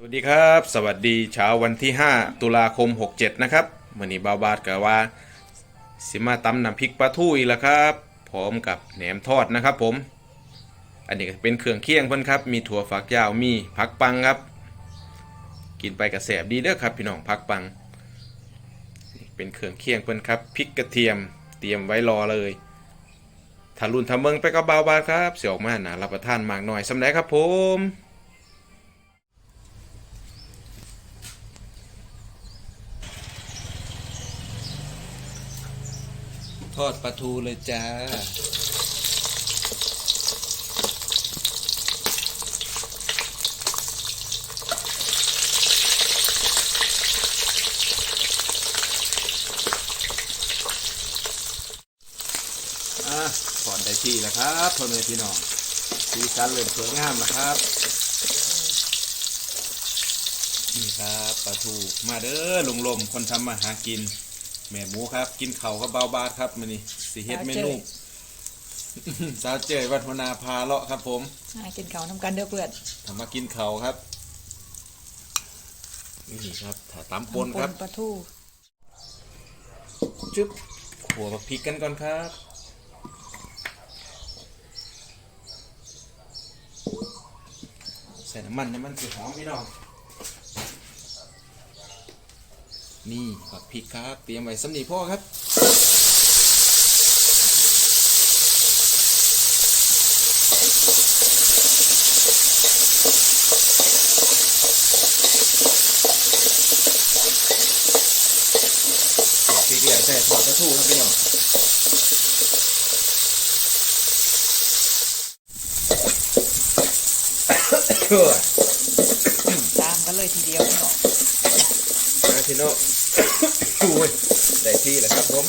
สวัสดีครับ สวัสดีเช้าวันที่ 5 ตุลาคม 67 นะครับมื่อนี้บาวบาดกะว่า สิมาตำน้ำพริกปลาทูอีกแล้วครับพร้อมกับแหนมทอดนะครับผม อันนี้ก็เป็นเครื่องเคียงเพิ่นครับ มีถั่วฝักยาวมีผักปังครับ กินไปกระแสบดีเด้อครับ พี่น้องผักปัง เป็นเครื่องเคียงเพิ่นครับพริกกระเทียมเตรียมไว้รอเลยถ้ารุ่นทำเมืองไปก็บาบาดครับ เสียออกมาหนารับประทานมากหน่อยสำไรครับผม ทอดปลาทูเลยจ้า อะถอนได้ที่แล้วครับพ่อแม่พี่น้องสีสันเริ่มสวยงามแล้วครับ นี่ครับปลาทูมาเด้อลงลมคนทำมาหากิน แม่หมูครับ กินเข่าวกับเบาบาดครับมันนี่สีเฮ็ดเมนูสาวเจยวัฒนาพาเลาะครับ ผมอ่ากินข้าวน้ำกันเด้อเพื่อนทำมากินเข่าวครับนี่ครับถ้าตำปนครับปลาทูจึ๊บขัวบักพริกกันก่อนครับ ใส่น้ำมันน้ำมันสีหอมพี่น้อง นี่บักพริกครับเตรียมไว้สำนีพ่อครับบักพริกเหลือใส่ถอดกระทูครับพี่น้องเชื่อตามกันเลยทีเดียวเนาะมาพี่น้อง โอ้ยได้ที่แล้วครับผม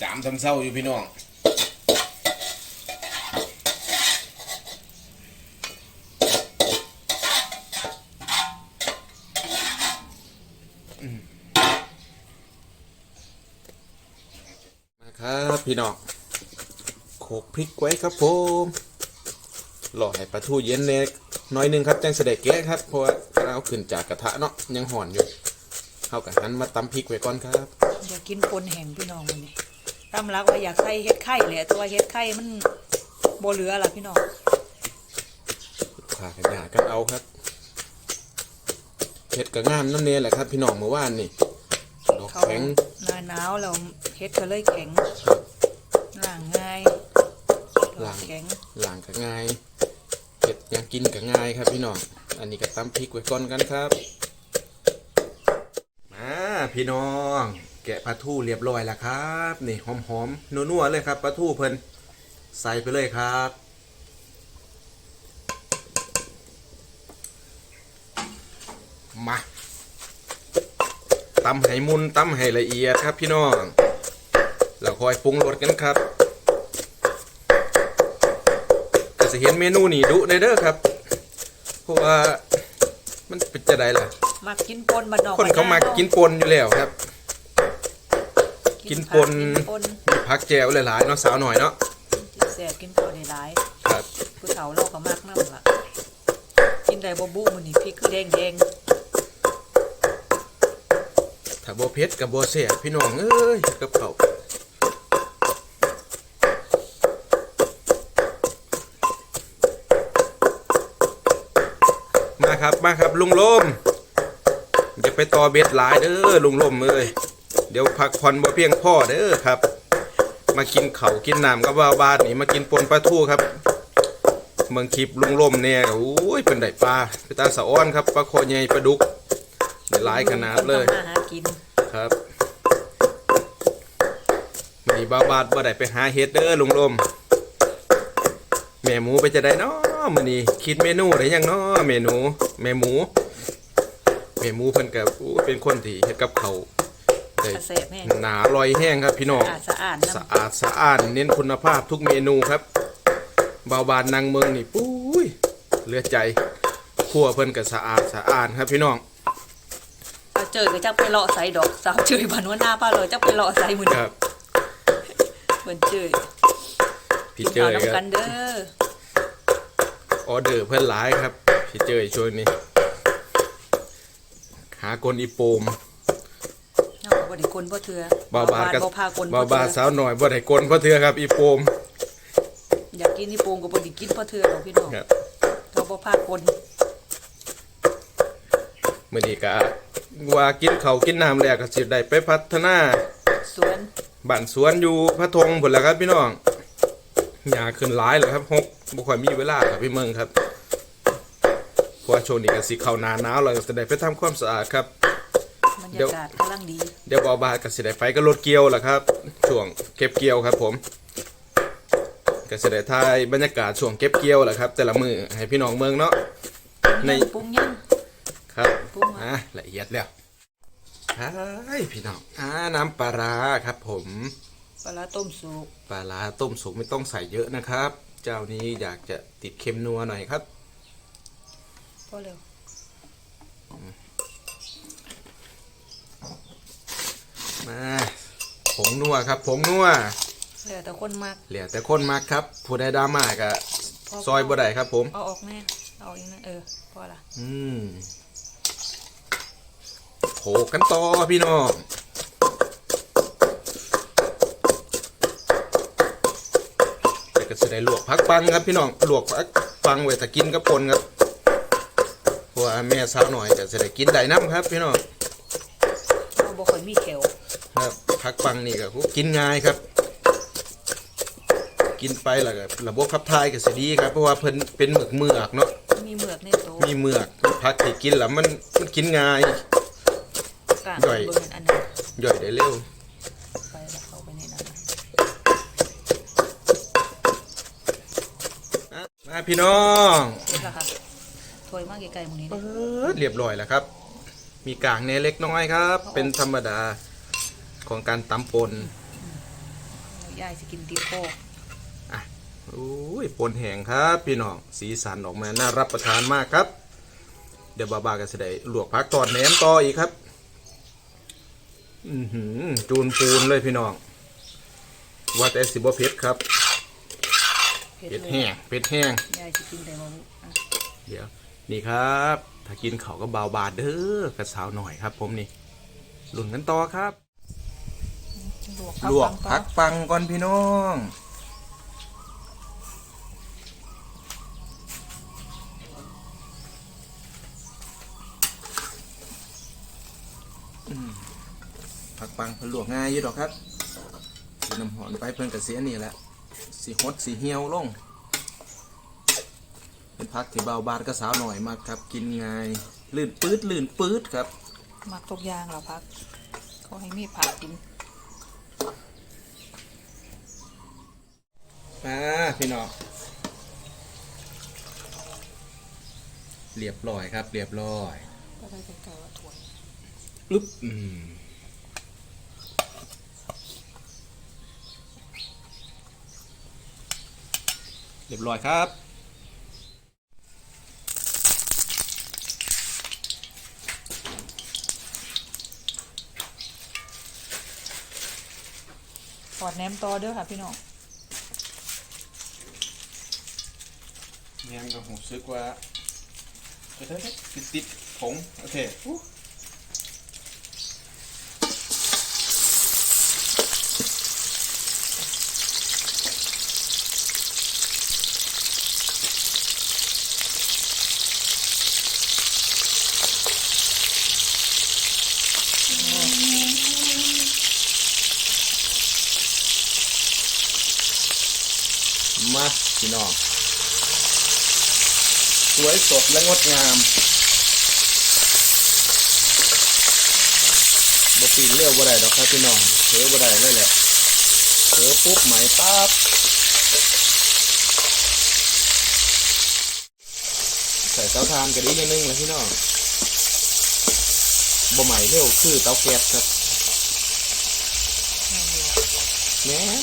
จามทำเศร้าอยู่พี่น้องมาครับพี่น้องโขกพริกไว้ครับผมรอให้ปลาทูเย็นเล็ก น้อยหนึงครับจังเสด็จแกะครับเพราะว่าเอาขึ้นจากกระทะเนาะยังห่อนอยู่เข้ากับหันมาตำพริกไว้ก่อนครับอยากกินปนแห้งพี่น้องมันนี่ตามรักว่าอยากใส่เฮ็ดไข่แหละแต่ว่าเฮ็ดไข่มันบ่เหลือล่ะพี่น้องขากันหยากันเอาครับเห็ดกับงามน้ำเนยแหละครับ พี่น้องเมื่อวานนี่ดอกเขาแข็งหน้าหนาวแล้วเฮ็ดก็เลยแข็งล้างง่ายดอกแข็งหลังกับง่ายเห็ดยังกินกับง่ายครับพี่น้อง อันนี้ก็ตำพริกไว้ก่อนกันครับ มาพี่น้อง แกะปลาทูเรียบร้อยแล้วครับนี่หอมๆนัวๆเลยครับปลาทูเพิ่นใส่ไปเลยครับมาตำให้มุนตำให้ละเอียดครับพี่น้อง แล้วคอยปรุงรสกันครับ ก็จะเห็นเมนูนี่ดุในเด้อครับ เพราะว่ามันเป็นจะไดล่ะ มักกินปนบ้านนอกคนเขามากินปนอยู่แล้วครับ กินปนกินปนมีพักแจวหลายๆเนาะสาวหน่อยเนาะแซ่บกินข้าวได้หลายครับผู้เฒ่าเราก็มักนำล่ะกินได้บ่บุมื้อนี้พริกคือแดงถ้าบ่เผ็ดกับบ่แซ่บพี่น้องเอ้ยกับเขา มาครับ ลุงลมอย่าไปต่อเบ็ดหลายเด้อลุงลมเอ้ยเดี๋ยวพักผ่อนบ่เพียงพ่อเด้อครับ มากินเขากินน้ำกับว่าบาดนี่มากินปนปลาทูครับเมืองคลิปลุงลมเนี่ยโอ้ยเป็นไดปลาไปตาสะอ้อนครับปลาคอใหญ่ปลาดุกหลายขนาดเลยครับมีบาบาดบ่ได้ไปหาเฮ็ดเด้อลุงลมแม่หมูไปจะได้เนาะ มื้อนี้คิดเมนูได้ยังเนาะเมนูแม่หมูแม่หมูเพิ่นก็อู้เป็นคนที่เฮ็ดกับเขาวได้กระแสแม่หนาอร่อยแห้งครับพี่น้องสะอาดสะอาดสะอาดสะอ้านเน้นคุณภาพทุกเมนูครับเบาบานนางเมืองนี่ปุ้ยเหลือใจครัวเพิ่นก็สะอาดสะอาดครับพี่น้องเราเจอก็จักไปเลาะใส่ดอกสาวเจยบันว่าหน้าป้าเลยจักไปเลาะใส่มื้อคนี้รับเพิ่นเจยพี่กินเจข้าวยคน้ำรักับนเด้อ ออเดอร์เพื่อนหลายครับพี่เจอช่วงนี้ หากลอีโปมเนาะบ่ได้กลนบ่เทื่อเบาบาดบ่กับบ่พากลเบาบาดเทื่อสาวหน่อยบ่ได้กลเพราะเธอครับอีโปมอยากกินนี่โปงก็บ่ได้กินบ่เทื่อหรอกพี่น้องครับเราบ่พากลมื่อนี้ก็ว่ากินเขาวกินน้ำแล้วก็สิได้ไปพัฒนาสวนบ้านสวนอยู่พระธงพุ่นแหละครับพี่น้อง หญ้าขึ้นหลายแล้วครับฮกบ่ค่อยมีเวลาครับพี่เมืองครับเพราะว่าช่วงนี้ก็สิเข้าหน้าหนาวแล้วก็สิได้ไปทำความสะอาดครับ บรรเดี๋ยายวกาศกำลังดี เดี๋ยวบอบาก็สิได้ไปก็รถเกี่ยวแหละครับช่วงเก็บเกี่ยวครับ ผมก็สิได้ถ่ายบรรยากาศช่วงเก็บเกี่ยวแหละครับ แต่ละมือให้พี่น้องเมืองเนาะในปรุงยัง ครับปรุงอะ อะละเอียดแล้วใช่พี่น้องอ่าน้ำปลาร้าครับผม ปลาร้าต้มสุกปลาร้าต้มสุกไม่ต้องใส่เยอะนะครับ เจ้านี้อยากจะติดเค็มนัวหน่อยครับพอแล้วมาผงนัวครับผงนัวแล้วแต่คนมักเหลือแต่คนมากครับ ผู้ใดดราม่าก็พอซอยบ่ได้ครับ ผมเอาออกแน่เอาอีกนะเออพอละอืมโขกกันต่อพี่น้อง ก็จะได้ลวกพักปังครับพี่น้องลวกพักปังไว้ถ้ากินกับปนครับเพราะว่าแม่สาวหน่อยก็จะได้กินได้น้ำครับ พี่น้องเราบ่ค่อยมีแขวครับพักปังนี่ก็กินง่ายครับ กินไปแล้วก็ระบบขับถ่ายก็สิดีครับเพราะว่าเพิ่นเป็นหมึกเมือกเนาะมีเมือกในโตะมีเมือกพักที่กินแล้วมันมันกินง่ายกลางย่อยบ่แม่นอันนั้นย่อยได้เร็ว ไปแล้วเข้าไปในนั้นนะ มาพี่น้องเสร็จแล้วค่ะถ้วยมากไกลๆหมื้นี้เปินะดเรียบร้อยแล้วครับ มีกากเนเล็กน้อยครับ เป็นธรรมดาของการตำปนแล้วยายสิกินตีโคกอุ้ยปนแห้งครับพี่น้อง สีสันออกมาน่ารับประทานมากครับ เดี๋ยวบาบาก็จะได้ลวกพักตอดแหนมต่ออีกครับ อือหือจูนปูนเลยพี่น้องว่าแต่สิบ่เผ็ดครับ เผ็ดเผ็ดเลยแห้งเผ็ดแห้งยายสิกินแต่บ่อะเดี๋ยว นี่ครับ ถ้ากินเขาวก็เบาบาดเด้อกระสาวหน่อยครับ ผมนี่ลุ่นกันต่อครับลวกลวกปัพังกปังก่อนพี่น้องอืมผักปังเพิ่นลวกง่ายอยู่ดอกครับสีน้ำหอนไปเพิ่นกระเสียนี่แหละ สีฮดสีเหี่ยวลง เป็นพักที่เบาบาดก็สาวหน่อยมากครับ กินง่ายลื่นปื๊ดลื่นปื๊ดครับมักทุกอย่างเหรอพักเขาให้มีผักกินมาพี่น้องเรียบร้อยครับ เรียบร้อยก็ได้เป็นไก่ว่าถ้วยอึ๊บอืม เรียบร้อยครับทอดแหนมต่อเด้อค่ะพี่น้องยังก็ผมซึกว่าเดี๋ยวๆติดติดผง โอเคอู้มา พี่น้อง สวยสดและงดงามบปีนเลี้ยวบ่ได้ดอกครับพี่น้องเผลอบ่ได้เลยแหละเผลอปุ๊บไหมปั๊บใส่เตาถ่านกันอีกนิดนึงเลยพี่น้องบ่ไหมเร็วคือเตาแก๊สครับแหม่น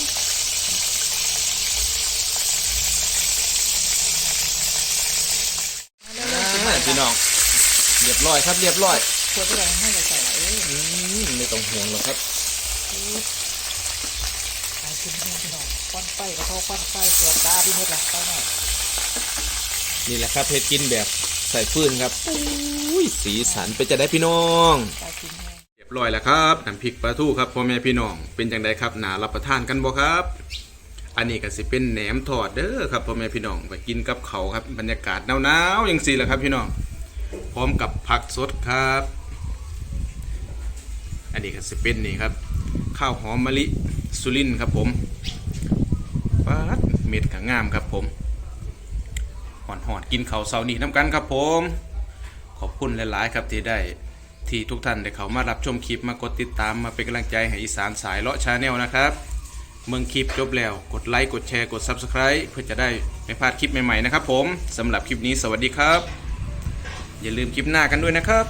มาเร็วๆสิ อ่าพี่ น้อง เรียบร้อยครับ เรียบร้อยถ้วยที่ไหนให้ใส่ละเอ้ยอืมไม่ต้องห่วงหรอกครับขายกินให้พี่น้องควันไฟกระทอควันไฟเสือตาพี่เม็ดละไปหน่อยนี่แหละครับเฮ็ดกินแบบใส่ฟืนครับอุ้ยสีสันเป็นจะได้พี่น้องตากินแห้งเรียบร้อยแล้วครับน้ำพริกปลาทูครับพ่อแม่พี่น้องเป็นจังไดครับน่ารับประทานกันบ่ครับ อันนี้ก็สิเป็นแหนมทอดเด้อครับพ่อแม่พี่น้องไปกินกับเขาครับบรรยากาศหนาวๆอย่างสี่แหละครับพี่น้องพร้อมกับผักสดครับ อันนี้ก็สิเป็นนี่ครับ ข้าวหอมมะลิสุรินครับผมปาดเม็ดก็งามครับผมหอนหอนๆกินเขาเสาร์นี้น้ำกันครับผม ขอบคุณหลาย ๆ ครับที่ได้ที่ทุกท่านได้เขามารับชมคลิปมากดติดตามมาเป็นกำลังใจให้อีสานสายเลาะชาแนลนะครับ เมืองคลิปจบแล้ว กดไลค์ กดแชร์ กด Subscribe เพื่อจะได้ไม่พลาดคลิปใหม่ ๆ นะครับผมสำหรับคลิปนี้สวัสดีครับ อย่าลืมคลิปหน้ากันด้วยนะครับ